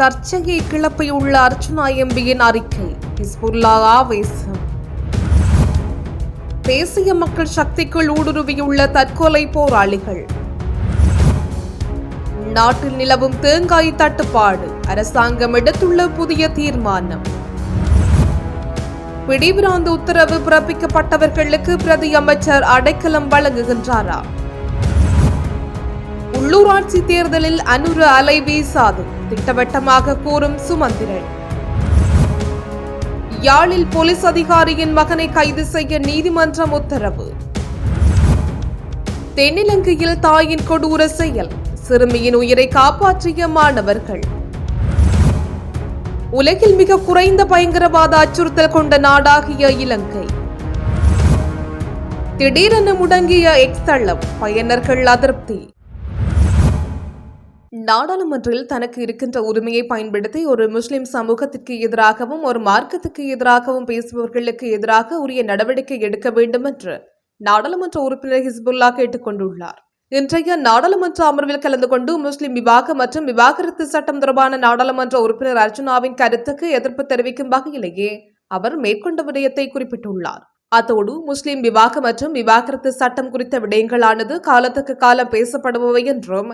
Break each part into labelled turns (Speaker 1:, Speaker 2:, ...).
Speaker 1: சர்ச்சையை கிளப்பியுள்ள அர்ச்சுனா எம்பியின் அறிக்கை. ஹிஸ்புல்லா ஆவேசம் தேசிய மக்கள் சக்திக்குள் ஊடுருவியுள்ள தற்கொலை போராளிகள். நாட்டில் நிலவும் தேங்காய் தட்டுப்பாடு. அரசாங்கம் எடுத்துள்ள புதிய தீர்மானம். பிடிபிராந்த உத்தரவு பிறப்பிக்கப்பட்டவர்களுக்கு பிரதி அமைச்சர் அடைக்கலம் வழங்குகின்றாரா? உள்ளூராட்சி தேர்தலில் அனுர அலை வீசாது திட்டவட்டமாக கூறும் சுமந்திரன். யாழில் போலீஸ் அதிகாரியின் மகனை கைது செய்ய நீதிமன்றம் உத்தரவு. தென்னிலங்கையில் தாயின் கொடூர செயல். சிறுமியின் உயிரை காப்பாற்றிய மாணவர்கள். உலகில் மிக குறைந்த பயங்கரவாத அச்சுறுத்தல் கொண்ட நாடாகிய இலங்கை. திடீரென முடங்கிய எக்ஸ் தளம் பயனர்கள் அதிருப்தி. நாடாளுமன்றில் தனக்கு இருக்கின்ற உரிமையை பயன்படுத்தி ஒரு முஸ்லிம் சமூகத்திற்கு எதிராகவும் ஒரு மார்க்கத்துக்கு எதிராகவும் பேசுபவர்களுக்கு எதிராக உரிய நடவடிக்கை எடுக்க வேண்டும் என்று நாடாளுமன்ற உறுப்பினர் ஹிஸ்புல்லா கேட்டுக்கொண்டுள்ளார் இன்றைய நாடாளுமன்ற அமர்வில் கலந்து கொண்டு முஸ்லிம் விவாக மற்றும் விவாகரத்து சட்டம் தொடர்பான நாடாளுமன்ற உறுப்பினர் அர்ஜுனாவின் கருத்துக்கு எதிர்ப்பு தெரிவிக்கும் வகையிலேயே அவர் மேற்கொண்ட விடயத்தை குறிப்பிட்டுள்ளார். அத்தோடு முஸ்லிம் விவாக மற்றும் விவாகரத்து சட்டம் குறித்த விடயங்களானது காலத்துக்கு காலம் பேசப்படுபவை என்றும்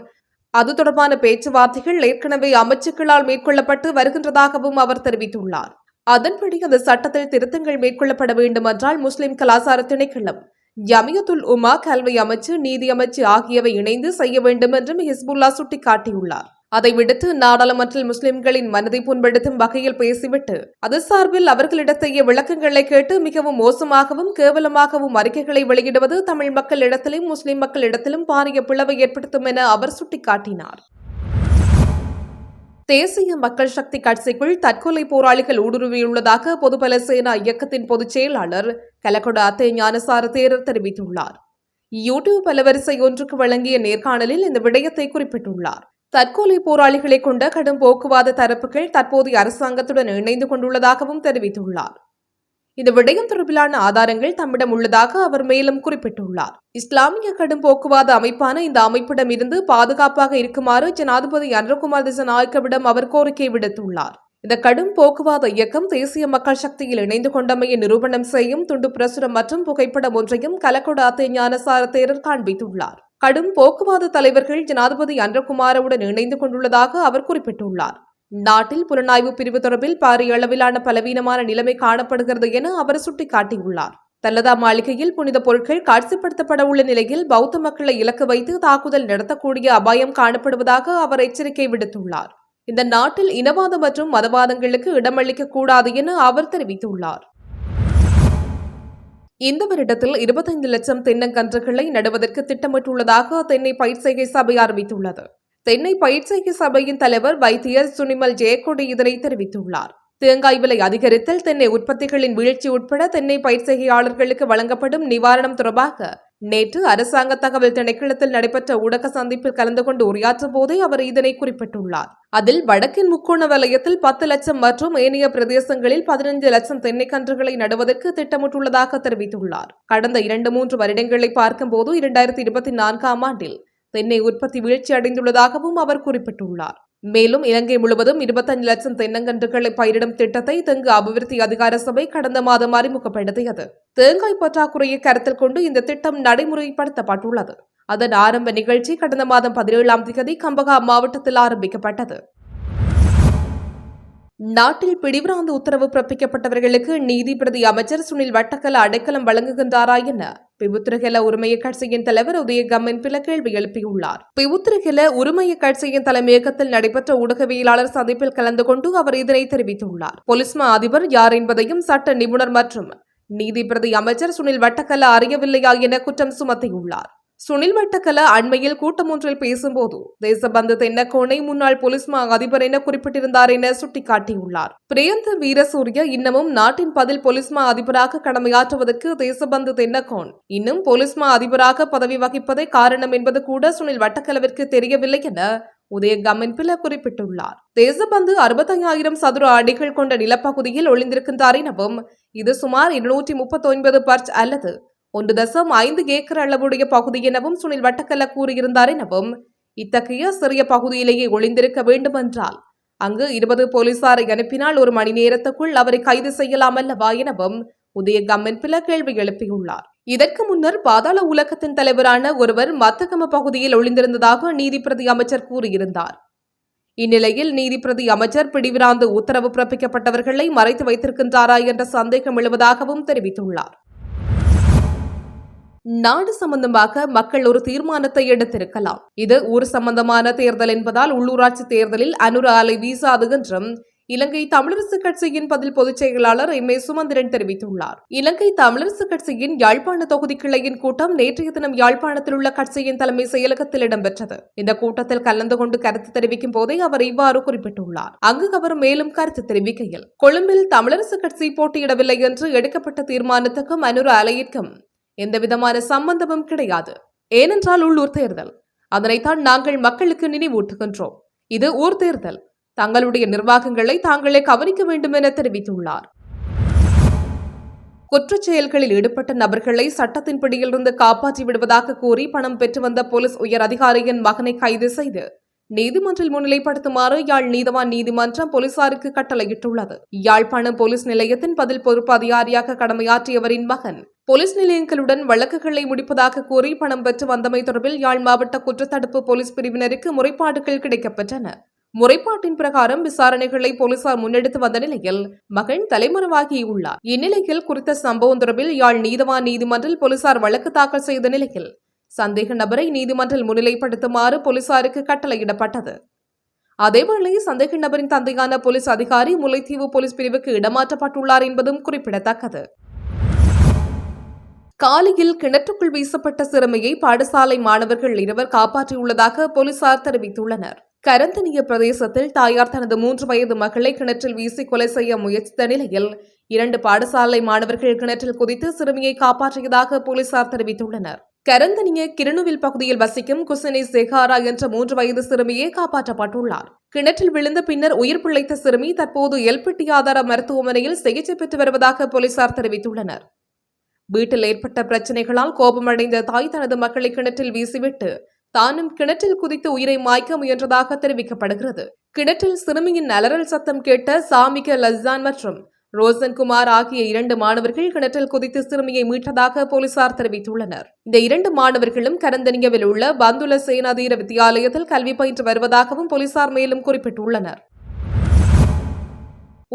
Speaker 1: அது தொடர்பான பேச்சுவார்த்தைகள் ஏற்கனவே அமைச்சுக்களால் மேற்கொள்ளப்பட்டு வருகின்றதாகவும் அவர் தெரிவித்துள்ளார். அதன்படி அந்த சட்டத்தில் திருத்தங்கள் மேற்கொள்ளப்பட வேண்டுமென்றால் முஸ்லிம் கலாச்சார திணைக்களம் யமியத்துல் உமா கல்வி அமைச்சு நீதி அமைச்சு ஆகியவை இணைந்து செய்ய வேண்டும் என்றும் ஹிஸ்புல்லா சுட்டிக்காட்டியுள்ளார். அதை விடுத்து நாடாளுமன்றில் முஸ்லிம்களின் மனதை புண்படுத்தும் வகையில் பேசிவிட்டு அது சார்பில் அவர்களிடத்தைய விளக்கங்களை கேட்டு மிகவும் மோசமாகவும் கேவலமாகவும் அறிக்கைகளை வெளியிடுவது தமிழ் மக்களிடத்திலும் முஸ்லிம் மக்களிடத்திலும் பாரிய பிளவை ஏற்படுத்தும் என அவர் சுட்டிக்காட்டினார். தேசிய மக்கள் சக்தி கட்சிக்குள் தற்கொலை போராளிகள் ஊடுருவியுள்ளதாக பொதுபல சேனா இயக்கத்தின் பொதுச் செயலாளர் கலகொட அத்தே ஞானசார தேரர் தெரிவித்துள்ளார். யூடியூப் அலவரிசை ஒன்றுக்கு வழங்கிய நேர்காணலில் இந்த விடயத்தை குறிப்பிட்டுள்ளார். தற்கொலை போராளிகளை கொண்ட கடும் போக்குவாத தரப்புகள் தற்போதைய அரசாங்கத்துடன் இணைந்து கொண்டுள்ளதாகவும் தெரிவித்துள்ளார். இந்த விடயம் தொடர்பிலான ஆதாரங்கள் தம்மிடம் உள்ளதாக அவர் மேலும் குறிப்பிட்டுள்ளார். இஸ்லாமிய கடும் போக்குவாத அமைப்பான இந்த அமைப்பிடம் இருந்து பாதுகாப்பாக இருக்குமாறு ஜனாதிபதி அன்றகுமார் திசநாயக்கவிடம் அவர் கோரிக்கை விடுத்துள்ளார். இந்த கடும் போக்குவாத இயக்கம் தேசிய மக்கள் சக்தியில் இணைந்து கொண்டமையை நிரூபணம் செய்யும் துண்டு பிரசுரம் மற்றும் புகைப்படம் ஒன்றையும் கலக்கொட அத்தை ஞானசார தேரர் காண்பித்துள்ளார். கடும் போக்குவாத தலைவர்கள் ஜனாதிபதி அன்றகுமாரவுடன் இணைந்து கொண்டுள்ளதாக அவர் குறிப்பிட்டுள்ளார். நாட்டில் புலனாய்வு பிரிவு தொடர்பில் பாரிய அளவிலான பலவீனமான நிலைமை காணப்படுகிறது என அவர் சுட்டிக்காட்டியுள்ளார். தல்லதா மாளிகையில் புனித பொருட்கள் காட்சிப்படுத்தப்பட உள்ள நிலையில் பௌத்த மக்களை இலக்கு வைத்து தாக்குதல் நடத்தக்கூடிய அபாயம் காணப்படுவதாக அவர் எச்சரிக்கை விடுத்துள்ளார். இந்த நாட்டில் இனவாதம் மற்றும் மதவாதங்களுக்கு இடமளிக்க கூடாது என அவர் தெரிவித்துள்ளார். இந்த வருடத்தில் இருபத்தைந்து லட்சம் தென்னங்கன்றுகளை நடுவதற்கு திட்டமிட்டுள்ளதாக தென்னை பயிர்செய்கை சபை அறிவித்துள்ளது. தென்னை பயிர்செய்கை சபையின் தலைவர் வைத்தியர் சுனிமல் ஜெயக்கொடி இதனை தெரிவித்துள்ளார். தேங்காய் விலை அதிகரித்தல் தென்னை உற்பத்திகளின் வீழ்ச்சி உட்பட தென்னை பயிர்செய்கையாளர்களுக்கு வழங்கப்படும் நிவாரணம் தொடர்பாக நேற்று அரசாங்க தகவல் திணைக்களத்தில் நடைபெற்ற ஊடக சந்திப்பில் கலந்து கொண்டு உரையாற்றும் போதே அவர் இதனை குறிப்பிட்டுள்ளார். அதில் வடக்கின் முக்கோண வலயத்தில் பத்து லட்சம் மற்றும் ஏனைய பிரதேசங்களில் பதினைந்து லட்சம் தென்னைக்கன்றுகளை நடுவதற்கு திட்டமிட்டுள்ளதாக தெரிவித்துள்ளார். கடந்த இரண்டு மூன்று வருடங்களை பார்க்கும்போது இரண்டாயிரத்தி இருபத்தி நான்காம் ஆண்டில் தென்னை உற்பத்தி வீழ்ச்சி அடைந்துள்ளதாகவும் அவர் குறிப்பிட்டுள்ளார். மேலும் இலங்கை முழுவதும் இருபத்தஞ்சு லட்சம் தென்னங்கன்றுகளை பயிரிடும் திட்டத்தை தெங்கு அபிவிருத்தி அதிகார சபை கடந்த மாதம் அறிமுகப்படுத்தியது. தேங்காய் பற்றாக்குறையை கருத்தில் கொண்டு இந்த திட்டம் நடைமுறைப்படுத்தப்பட்டுள்ளது. அதன் ஆரம்ப நிகழ்ச்சி கடந்த மாதம் பதினேழாம் தேதி கம்பகா மாவட்டத்தில் ஆரம்பிக்கப்பட்டது. நாட்டில் பிடிவிராந்து உத்தரவு பிறப்பிக்கப்பட்டவர்களுக்கு நீதிபதி அமைச்சர் சுனில் வட்டக்கல அடைக்கலம் வழங்குகின்றாரா என பிபுத்திரகல உரிமைய கட்சியின் தலைவர் உதயகம்மன் பில கேள்வி எழுப்பியுள்ளார். பிபுத்திரகல உரிமைய கட்சியின் தலைமையகத்தில் நடைபெற்ற ஊடகவியலாளர் சந்திப்பில் கலந்து கொண்டு அவர் இதனை தெரிவித்துள்ளார். பொலிஸ்மா அதிபர் யார் என்பதையும் சட்ட நிபுணர் மற்றும் நீதிபதி அமைச்சர் சுனில் வட்டக்கல அறியவில்லையா என குற்றம் சுமத்தியுள்ளார். சுனில் வட்டக்கல அண்மையில் கூட்டம் ஒன்றில் பேசும்போது தேசபந்து தென்னக்கோனை முன்னாள் போலீஸ் மா அதிபர் என குறிப்பிட்டிருந்தார் என சுட்டிக்காட்டியுள்ளார். பிரியந்த வீரசூரிய இன்னமும் நாட்டின் பதில் போலீஸ் மா அதிபராக கடமையாற்றுவதற்கு தேசபந்து தென்னக்கோன் இன்னும் போலீஸ் மா அதிபராக பதவி வகிப்பதே காரணம் என்பது கூட சுனில் வட்டக்கலவிற்கு தெரியவில்லை என உதயகம்மன் பில குறிப்பிட்டுள்ளார். தேசபந்து அறுபத்தையாயிரம் சதுர அடிகள் கொண்ட நிலப்பகுதியில் ஒளிந்திருக்கின்றார் எனவும் இது சுமார் இருநூற்றி முப்பத்தி ஒன்பது பர்ச் அல்லது ஒன்று தசம் ஐந்து ஏக்கர் அளவுடைய பகுதி எனவும் சுனில் வட்டக்கல்ல கூறியிருந்தார் எனவும் இத்தகைய சிறிய பகுதியிலேயே ஒளிந்திருக்க வேண்டுமென்றால் அங்கு இருபது போலீசாரை அனுப்பினால் ஒரு மணி நேரத்துக்குள் அவரை கைது செய்யலாம் அல்லவா எனவும் உதயகம்மன் பில கேள்வி எழுப்பியுள்ளார். இதற்கு முன்னர் பாதாள உலகத்தின் தலைவரான ஒருவர் மத்தகம பகுதியில் ஒளிந்திருந்ததாக நீதிப்பிரதி அமைச்சர் கூறியிருந்தார். இந்நிலையில் நீதிப்பிரதி அமைச்சர் பிடிவிராந்து உத்தரவு பிறப்பிக்கப்பட்டவர்களை மறைத்து வைத்திருக்கின்றாரா என்ற சந்தேகம் எழுவதாகவும் தெரிவித்துள்ளார். நாடு சம்பந்தமாக மக்கள் ஒரு தீர்மானத்தை எடுத்திருக்கலாம். இது ஊர் சம்பந்தமான தேர்தல் என்பதால் உள்ளூராட்சி தேர்தலில் அனுர அலை வீசாது என்றும் இலங்கை தமிழரசு கட்சியின் பதில் பொதுச் செயலாளர் எம் ஏ சுமந்திரன் தெரிவித்துள்ளார். இலங்கை தமிழரசு கட்சியின் யாழ்ப்பாண தொகுதி கிளையின் கூட்டம் நேற்றைய தினம் யாழ்ப்பாணத்தில் உள்ள கட்சியின் தலைமை செயலகத்தில் இடம்பெற்றது. இந்த கூட்டத்தில் கலந்து கொண்டு கருத்து தெரிவிக்கும் போதே அவர் இவ்வாறு குறிப்பிட்டுள்ளார். அங்கு அவர் மேலும் கருத்து தெரிவிக்கையில் கொழும்பில் தமிழரசு கட்சி போட்டியிடவில்லை என்று எடுக்கப்பட்ட தீர்மானத்துக்கும் அனுர அலையிற்கும் எந்த விதமான சம்பந்தமும் கிடையாது. ஏனென்றால் உள்ளூர் தேர்தல். அதனைத்தான் நாங்கள் மக்களுக்கு நினைவூட்டுகின்றோம். இது ஊர் தேர்தல். தங்களுடைய நிர்வாகங்களை தாங்களே கவனிக்க வேண்டும் என தெரிவித்துள்ளார். குற்றச் செயல்களில் ஈடுபட்ட நபர்களை சட்டத்தின் பிடியிலிருந்து காப்பாற்றி விடுவதாக கூறி பணம் பெற்று வந்த போலீஸ் உயர் அதிகாரியின் மகனை கைது செய்து நீதிமன்றில் முன்னிலைப்படுத்துமாறு யாழ் நீதவான் நீதிமன்றம் போலீசாருக்கு கட்டளையிட்டுள்ளது. யாழ்ப்பாணம் போலீஸ் நிலையத்தின் பதில் பொறுப்பு அதிகாரியாக கடமையாற்றியவரின் மகன் போலீஸ் நிலையங்களுடன் வழக்குகளை முடிப்பதாக கூறி பணம் பெற்று வந்தமை தொடர்பில் யாழ் மாவட்ட குற்றத்தடுப்பு போலீஸ் பிரிவினருக்கு முறைப்பாடுகள் கிடைக்கப்பெற்றன. முறைப்பாட்டின் பிரகாரம் விசாரணைகளை போலீசார் முன்னெடுத்து வந்த நிலையில் மகன் தலைமறைவாகியுள்ளார். இந்நிலையில் குறித்த சம்பவம் தொடர்பில் யாழ் நீதவான் நீதிமன்றில் போலீசார் வழக்கு தாக்கல் செய்த நிலையில் சந்தேக நபரை நீதிமன்றில் முன்னிலைப்படுத்துமாறு போலீசாருக்கு கட்டளையிடப்பட்டது. அதேவேளை சந்தேக நபரின் தந்தையான போலீஸ் அதிகாரி முல்லைத்தீவு போலீஸ் பிரிவுக்கு இடமாற்றப்பட்டுள்ளார் என்பதும் குறிப்பிடத்தக்கது. காலையில் கிணற்றுக்குள் வீசப்பட்ட சிறுமியை பாடசாலை மாணவர்கள் இருவர் காப்பாற்றியுள்ளதாக போலீசார் தெரிவித்துள்ளனர். கரந்தனிய பிரதேசத்தில் தாயார் தனது மூன்று வயது மகளை கிணற்றில் வீசி கொலை செய்ய முயற்சித்த நிலையில் இரண்டு பாடசாலை மாணவர்கள் கிணற்றில் குதித்து சிறுமியை காப்பாற்றியதாக போலீசார் தெரிவித்துள்ளனர். கரந்தனிய கிருணுவில் பகுதியில் வசிக்கும் குசினி செகாரா என்ற மூன்று வயது சிறுமியே காப்பாற்றப்பட்டுள்ளார். கிணற்றில் விழுந்த பின்னர் உயிர் பிழைத்த சிறுமி தற்போது எல்பிட்டி ஆதார மருத்துவமனையில் சிகிச்சை பெற்று வருவதாக போலீசார் தெரிவித்துள்ளனர். வீட்டில் ஏற்பட்ட பிரச்சனைகளால் கோபமடைந்த தாய் தனது மக்களை கிணற்றில் வீசிவிட்டு தானும் கிணற்றில் குதித்து உயிரை மாய்க்க முயன்றதாக தெரிவிக்கப்படுகிறது. கிணற்றில் சிறுமியின் அலறல் சத்தம் கேட்ட சாமிக லஸ்ஸான் மற்றும் ரோசன்குமார் ஆகிய இரண்டு மாணவர்கள் கிணற்றில் குதித்து சிறுமியை மீட்டதாக போலீசார் தெரிவித்துள்ளனர். இந்த இரண்டு மாணவர்களும் கரந்தனியவில் உள்ள பந்துல சேனாதீர வித்தியாலயத்தில் கல்வி பயின்று வருவதாகவும் போலீசார் மேலும் குறிப்பிட்டுள்ளனர்.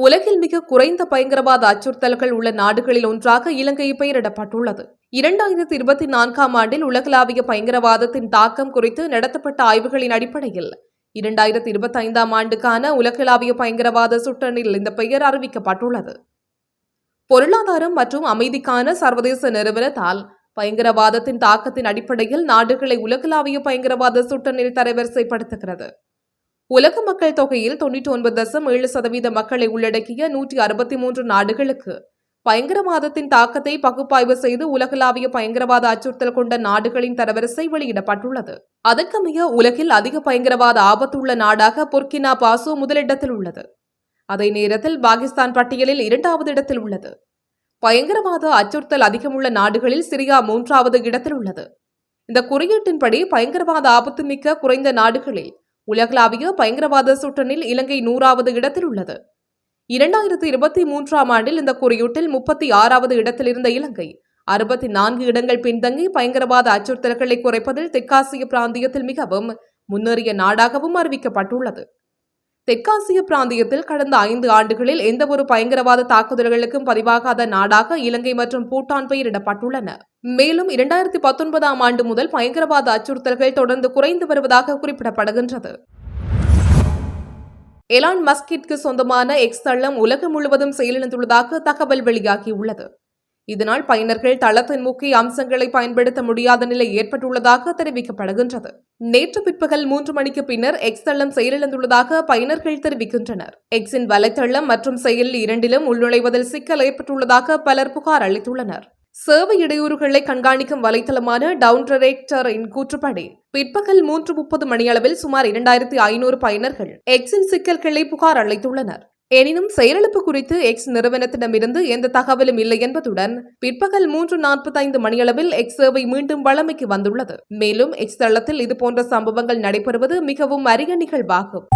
Speaker 1: உலகில் மிக குறைந்த பயங்கரவாத அச்சுறுத்தல்கள் உள்ள நாடுகளில் ஒன்றாக இலங்கை பெயரிடப்பட்டுள்ளது. இரண்டாயிரத்தி இருபத்தி நான்காம் ஆண்டில் உலகளாவிய பயங்கரவாதத்தின் தாக்கம் குறித்து நடத்தப்பட்ட ஆய்வுகளின் அடிப்படையில் இரண்டாயிரத்தி இருபத்தி ஐந்தாம் ஆண்டுக்கான உலகளாவிய பயங்கரவாத சுட்டனில் இந்த பெயர் அறிவிக்கப்பட்டுள்ளது. பொருளாதாரம் மற்றும் அமைதிக்கான சர்வதேச நிறுவனத்தால் பயங்கரவாதத்தின் தாக்கத்தின் அடிப்படையில் நாடுகளை உலகளாவிய பயங்கரவாத சுட்டனில் தரவரிசைப்படுத்துகிறது. உலக மக்கள் தொகையில் தொன்னூற்றி ஒன்பது தசம் ஏழு சதவீத மக்களை உள்ளடக்கிய நூற்றி அறுபத்தி மூன்று நாடுகளுக்கு பயங்கரவாதத்தின் தாக்கத்தை பகுப்பாய்வு செய்து உலகளாவிய பயங்கரவாத அச்சுறுத்தல் கொண்ட நாடுகளின் தரவரிசை வெளியிடப்பட்டுள்ளது. அதற்கமைய உலகில் அதிக பயங்கரவாத ஆபத்துள்ள நாடாக பொர்கினா பாசோ முதலிடத்தில் உள்ளது. அதே நேரத்தில் பாகிஸ்தான் பட்டியலில் இரண்டாவது இடத்தில் உள்ளது. பயங்கரவாத அச்சுறுத்தல் அதிகமுள்ள நாடுகளில் சிரியா மூன்றாவது இடத்தில் உள்ளது. இந்த குறியீட்டின்படி பயங்கரவாத ஆபத்துமிக்க குறைந்த நாடுகளில் உலகளாவிய பயங்கரவாத சுட்டனில் இலங்கை நூறாவது இடத்தில் உள்ளது. இரண்டாயிரத்தி இருபத்தி மூன்றாம் ஆண்டில் இந்த குறியீட்டில் முப்பத்தி ஆறாவது இடத்தில் இருந்த இலங்கை அறுபத்தி நான்கு இடங்கள் பின்தங்கி பயங்கரவாத அச்சுறுத்தல்களை குறைப்பதில் தெற்காசிய பிராந்தியத்தில் மிகவும் முன்னேறிய நாடாகவும் அறிவிக்கப்பட்டுள்ளது. தெற்காசிய பிராந்தியத்தில் கடந்த ஐந்து ஆண்டுகளில் எந்தவொரு பயங்கரவாத தாக்குதல்களுக்கும் பதிவாகாத நாடாக இலங்கை மற்றும் பூட்டான் பெயரிடப்பட்டுள்ளன. மேலும் இரண்டாயிரத்தி பத்தொன்பதாம் ஆண்டு முதல் பயங்கரவாத அச்சுறுத்தல்கள் தொடர்ந்து குறைந்து வருவதாக குறிப்பிடப்படுகின்றது. எலான் மஸ்கிற்கு சொந்தமான எக்ஸ் தளம் உலகம் முழுவதும் செயலிழந்துள்ளதாக தகவல் வெளியாகியுள்ளது. இதனால் பயனர்கள் தளத்தின் முக்கிய அம்சங்களை பயன்படுத்த முடியாத நிலை ஏற்பட்டுள்ளதாக தெரிவிக்கப்படுகின்றது. நேற்று பிற்பகல் மூன்று மணிக்கு பின்னர் எக்ஸ் தளம் செயலிழந்துள்ளதாக பயனர்கள் தெரிவிக்கின்றனர். எக்ஸின் வலைத்தளம் மற்றும் செயல் இரண்டிலும் உள்நுழைவதில் சிக்கல் ஏற்பட்டுள்ளதாக பலர் புகார் அளித்துள்ளனர். சேவை இடையூறுகளை கண்காணிக்கும் வலைத்தளமான டவுன் டிரெக்டரின் கூற்றுப்படி பிற்பகல் மூன்று முப்பது மணியளவில் சுமார் இரண்டாயிரத்தி ஐநூறு பயனர்கள் எக்ஸின் சிக்கல்களை புகார் அளித்துள்ளனர். எனினும் செயலிழப்பு குறித்து எக்ஸ் நிறுவனத்திடமிருந்து எந்த தகவலும் இல்லை என்பதுடன் பிற்பகல் மூன்று நாற்பத்தைந்து மணியளவில் எக்ஸ் சேவை மீண்டும் வழமைக்கு வந்துள்ளது. மேலும் எக்ஸ் தளத்தில் இதுபோன்ற சம்பவங்கள் நடைபெறுவது மிகவும் அரிய நிகழ்வாகும்.